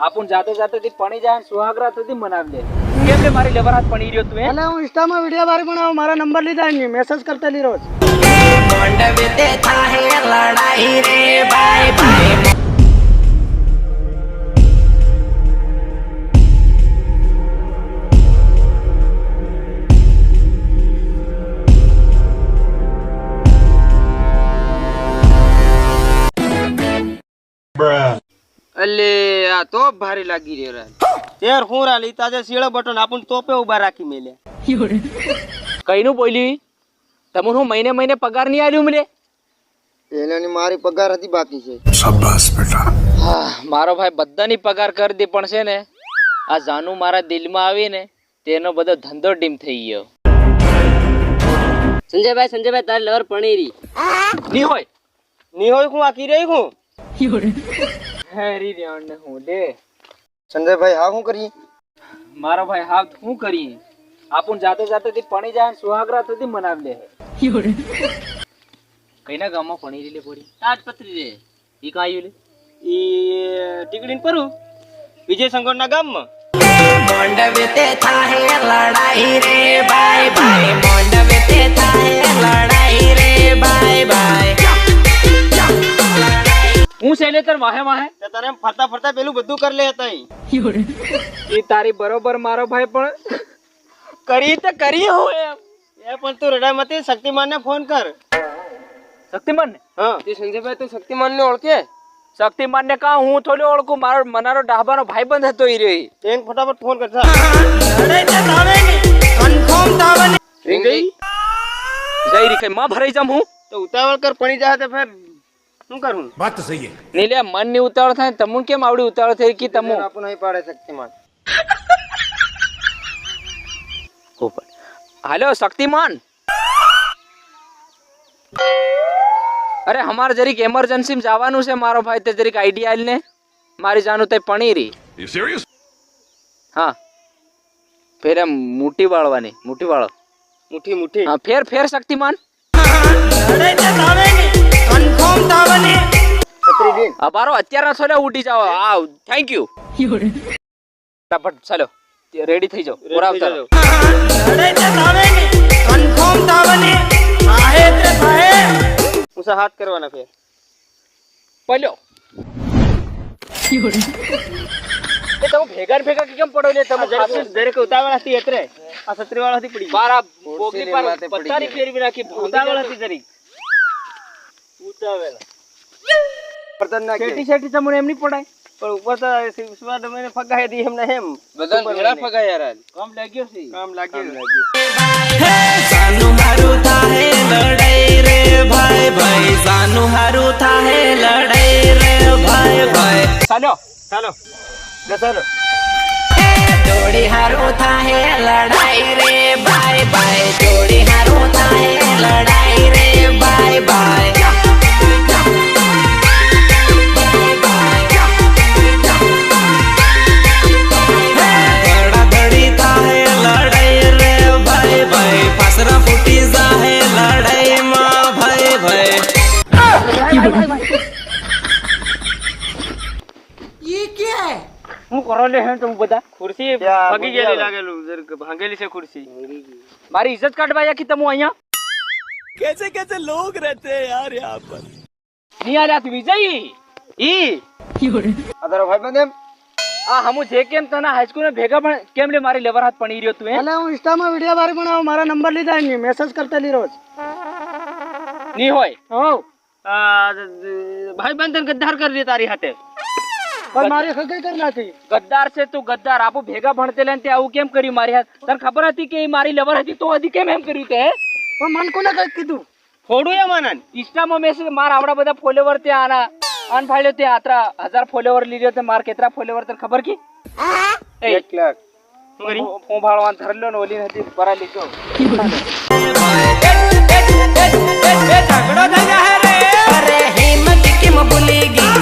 આપણ જાતે જાતે થી પણી જાય ને સુહાગરા થતી મનાવી લે. કેમ કે મારી લેબર હાથ પણી રહ્યો તું એ એટલે હું ઇન્સ્ટામાં વીડિયો બાર બનાવ મારા નંબર લીધા એની મેસેજ કરતા લી રોજ આ તો ભારે લાગી રહ્યો રે. તેર ફૂરા લીતા તાજે શીળો બટન આપણ તોપે ઊભા રાખી મેલ્યા કઈનું બોલી? તમને હું મહિને મહિને પગાર નહીં આલ્યું મળે એનાની મારી પગાર હતી બાકી છે. હા મારો ભાઈ બધાની પગાર કરી દે પણ છે ને આ જાનુ મારા દિલમાં આવી ને તેનો બધો ધંધો ડીમ થઈ ગયો. સંજયભાઈ સંજયભાઈ તારી લવર પણી રહી. ની હોય. ની હોય હું આકી રહી હું? હેરી રેણ હું દે સંજયભાઈ હા શું કરી મારો ભાઈ હા શું કરી આપણ જાતે જાતે થી પણી જાય ને સુહાગરા સુધી મનાવી લે. કઈના ગામમાં પણી રીલે પડી તાટપત્રી રે. ઈ કાં આવ્યું લે? ઈ ટીકડીને પરું? વિજય શંકર ના વાહે વાહે? તને ફરતા ફરતા પેલું બધું કરી લે હતા એ તારી બરોબર મારો ભાઈ પણ કરી તો કરી હું એમ. એ પણ તું રડામતી શક્તિમાન ને ફોન કર. શક્તિમાન ને હા. તે સંજયભાઈ તું શક્તિમાન ને ઓળખે? શક્તિમાન ને કા હું થોડી ઓળખું? મારો મનારો ડાબાનો ભાઈબંધ હતો ઈ રહ્યો એને ફટાફટ ફોન કરતા રીંગ ગઈ જઈ રી કઈ માં ભરાઈ જામ હું? તો ઉતાવળ કર પડી જાય તો ફેર. શું કરું? નીલે મનની ઉતાવળ થાય ને કેમ આવડી ઉતાવળ થઈ કે તમુ? આપણ નહીં પાડે શક્તિમાન. ઉપર. હાલો શક્તિમાન. અરે અમારે જરીક એમરજન્સી માં જવાનું છે. મારો ભાઈ તે જરીક આઈડિયા આલ ને. મારી જાનું તે પણીરી હા. ફેર એમ મોટી વાળવાની મોટી વાળો. મુઠ્ઠી મુઠ્ઠી હા ફેર ફેર શક્તિમાન. છત્રી દિન અત્યારના છો ને ઉઠી જાઓ આ થેન્ક યુ ફટાફટ ચાલો. રેડી થઈ જાઓ. પૂરા થઈ ઉતારો. જાઓ. ઉષા હાથ કરવાના ફેર પલ્યો એ તમે ભેગા ને ભેગા કેમ પડો લે તમે દરેક ઉતાવળ હતી એટલે આ સત્રી વાળા હતી પડી મારા બોગલી પર ગઈ. ફેરવી નાખી. ઉતાવળ હતી જરી ઉતાવળ. ખતરનાક રે શેટી શેટી તમને એમ નહીં પડાય. પણ ઉપર તો શિવસ્વાદ મને ફગાઈ હતી એમને એમ. બધા ભેળા ફગાયા રા કામ લાગ્યો છે. કામ લાગ્યું. ચાલ્યો ચાલો લે ચાલો હું કરો લે હે તમે બધા ખુરશી ભાગી ગયેલી લાગેલું ભાંગેલી છે ખુરશી. મારી ઇજ્જત કાઢવા આયા કે તમે અહીંયા? નહીં આલ્યા તું વિજય? ઈ? અધરો ભાઈ બંધ એમ? આ હમુ જે કેમ તને હાઈસ્કૂલ ને ભેગા પણ કેમ લે મારી લેવર હાથ પણી રહ્યો તું હે એટલે હું ઇન્સ્ટામાં વીડિયો બારી બનાવ મારા નંબર લીધા ની મેસેજ કરતા લી રોજ. ની હોય? હો ભાઈ બંધન તને ગદ્દાર કરી દે તારી હાથે. પણ મારી સગાઈ કરી નાખી. ગદ્દાર છે તું ગદ્દાર. આપો ભેગા ભણતેલા ને તે આવું કેમ કર્યું મારી હાથ? તને ખબર હતી કે એ મારી લવર હતી? તો હજી કેમ એમ કર્યું તે પણ મન કોને કઈ કીધું? થોડું એમ આનંદ ઇન્સ્ટામાં મેસેજ મારા આવડા બધા ફોલોવર તે આના અનફાળ્યો તે આત્રા હજાર ફોલોવર લીધો તે માર કેટલા ફોલોવર તને ખબર કી? એક લાખ. હું ભાળવાન ધરલો ને ઓલી નથી પરા લીધો. ઝઘડો થઈ રે. અરે હિંમત કેમ ભૂલી ગઈ.